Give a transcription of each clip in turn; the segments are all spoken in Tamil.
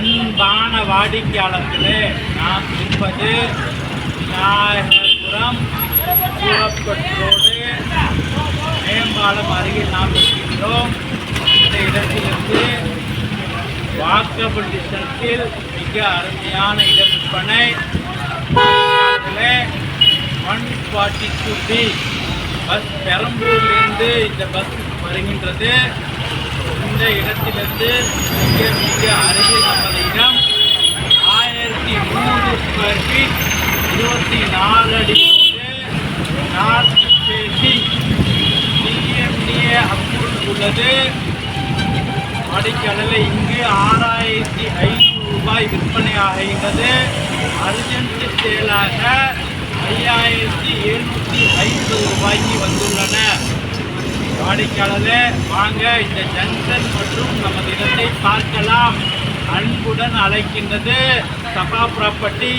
அன்பான வாடிக்கையாளர்களே நாம் இருப்பது விநாயகபுரம் சூரப்பற்றோடு மேம்பாலம் அருகில் நாம் இருக்கின்றோம். இந்த இடத்திலிருந்து வாக்கபிள் டிஸ்டன்ஸில் மிக அருமையான இடம் விற்பனை one forty two B bus பெரம்பூர்லேருந்து இந்த பஸ் வருகின்றது. இந்த இடத்திலிருந்து மிக மிக அருகில் நமது இடம் ஆயிரத்தி நூறு ஸ்கொயர் ஃபீட் இருபத்தி நாலு அடி நார்த் பேசி டிஎம்டிஏ அப்ரூவ் உள்ளது வாடிக்கையாளர்கள் இங்கு ஆறாயிரத்தி ஐநூறு ரூபாய் விற்பனை ஆகின்றது அர்ஜென்ட் சேலாக ஐயாயிரத்தி எழுநூற்றி ஐம்பது ரூபாய்க்கு வந்துள்ளன வாடிக்கையாளர்களே வாங்க இந்த ஜங்ஷன் மற்றும் நமது இடத்தை பார்க்கலாம் அன்புடன் அழைக்கின்றது சபா ப்ராப்பர்ட்டி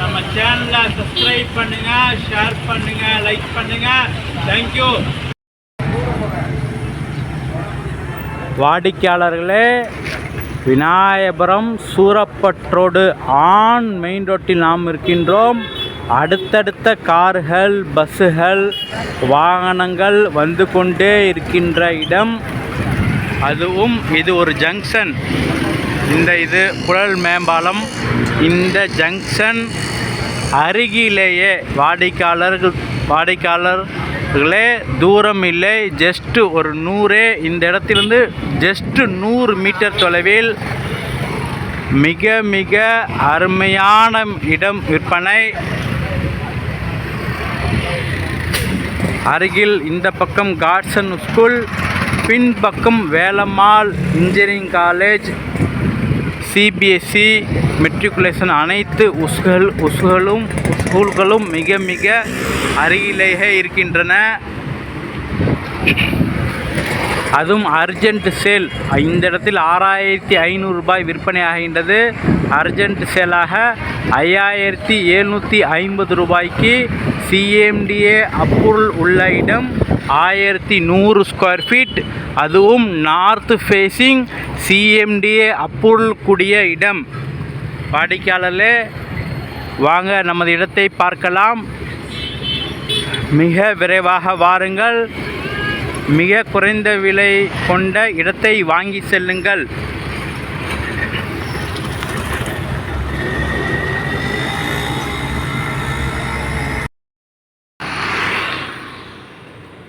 நம்ம சேனலை சப்ஸ்கிரைப் பண்ணுங்க ஷேர் பண்ணுங்க லைக் பண்ணுங்க. தேங்க்யூ வாடிக்கையாளர்களே விநாயகபுரம் சூரப்பற்றோடு ஆன் மெயின் ரோட்டில் நாம் இருக்கின்றோம். அடுத்தடுத்த கார்கள் பஸ்ஸுகள் வாகனங்கள் வந்து கொண்டே இருக்கின்ற இடம். அதுவும் இது ஒரு ஜங்ஷன் இந்த இது புழல் மேம்பாலம். இந்த ஜங்ஷன் அருகிலேயே வாடிக்கையாளர்கள் வாடிக்கையாளர்களே தூரம் இல்லை. ஜஸ்ட்டு ஒரு நூறே. இந்த இடத்திலிருந்து ஜஸ்ட்டு நூறு மீட்டர் தொலைவில் மிக மிக அருமையான இடம் விற்பனை. அருகில் இந்த பக்கம் காட்சன் ஸ்கூல் பின்பக்கம் Velammal engineering college CBSE matriculation அனைத்து உஸ்கள் உஸ்களும் ஸ்கூல்களும் மிக மிக அருகிலேயே இருக்கின்றன. அதுவும் அர்ஜென்ட் சேல். இந்த இடத்தில் ஆறாயிரத்தி ஐநூறு ரூபாய் விற்பனை ஆகின்றது. அர்ஜென்ட் சேலாக ஐயாயிரத்தி எழுநூற்றி ஐம்பது ரூபாய்க்கு சிஎம்டிஏ அப்ரூவல் உள்ள இடம் ஆயிரத்தி நூறு ஸ்கொயர் ஃபீட். அதுவும் நார்த் ஃபேஸிங் சிஎம்டிஏ அப்ரூவல் கூடிய இடம். வாடிக்கையாளர்களே வாங்க நமது இடத்தை பார்க்கலாம். மிக விரைவாக வாருங்கள். மிக குறைந்த விலை கொண்ட இடத்தை வாங்கி செல்லுங்கள்.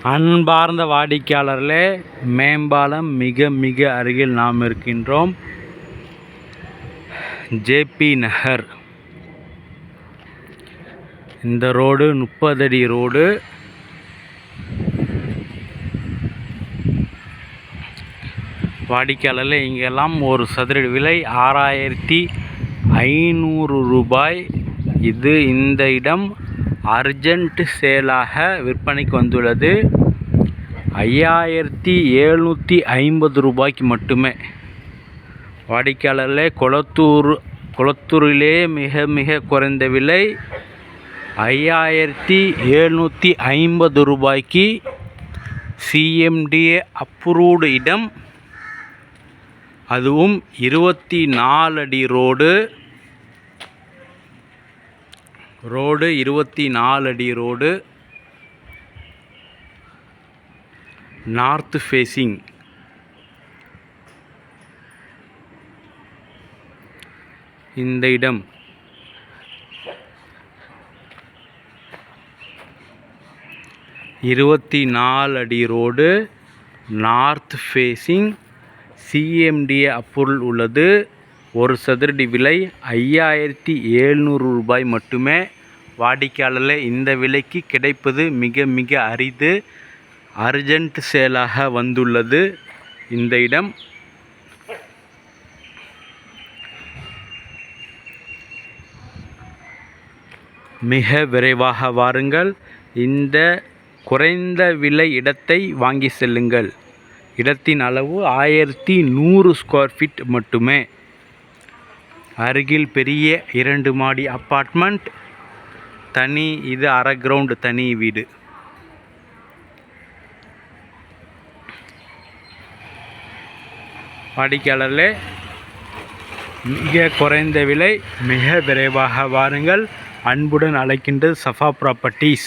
அன்பார்ந்த வாடிக்கையாளர்களே மேம்பாலம் மிக மிக அருகில் நாம் இருக்கின்றோம். ஜேபி நகர். இந்த ரோடு முப்பது அடி ரோடு. வாடிக்கையாளர்கள் இங்கெல்லாம் ஒரு சதுர விலை ஆறாயிரத்தி ஐநூறு ரூபாய். இது இந்த இடம் அர்ஜென்ட் சேலாக விற்பனைக்கு வந்துள்ளது. ஐயாயிரத்தி எழுநூற்றி ஐம்பது ரூபாய்க்கு மட்டுமே. வாடிக்கையாளர்களே குளத்தூர் குளத்தூரிலே மிக மிக குறைந்த விலை ஐயாயிரத்தி எழுநூற்றி ஐம்பது ரூபாய்க்கு. சிஎம்டிஏ அப்ரூவ்டு இடம் அதுவும் இருபத்தி நாலு அடி ரோடு. ரோடு இருபத்தி நாலு அடி ரோடு. North facing. இந்த இடம். இருபத்தி நாலு அடி road north facing. CMDA approval உள்ளது. ஒரு சதுரடி விலை ஐயாயிரத்தி ஏழ்நூறு ரூபாய் மட்டுமே. வாடிக்கையாளரில் இந்த விலைக்கு கிடைப்பது மிக மிக அரிது. அர்ஜென்ட் சேலாக வந்துள்ளது. இந்த இடம் மிக விரைவாக வாருங்கள். இந்த குறைந்த விலை இடத்தை வாங்கி செல்லுங்கள். இடத்தின் அளவு ஆயிரத்தி நூறு ஸ்கொயர் ஃபீட் மட்டுமே. அருகில் பெரிய இரண்டு மாடி அப்பார்ட்மெண்ட் தனி இது அரை கிரவுண்டு தனி வீடு. வாடிக்கையாளர்களே மிக குறைந்த விலை. மிக விரைவாக வாருங்கள். அன்புடன் அழைக்கின்ற சஃபா ப்ராப்பர்ட்டிஸ்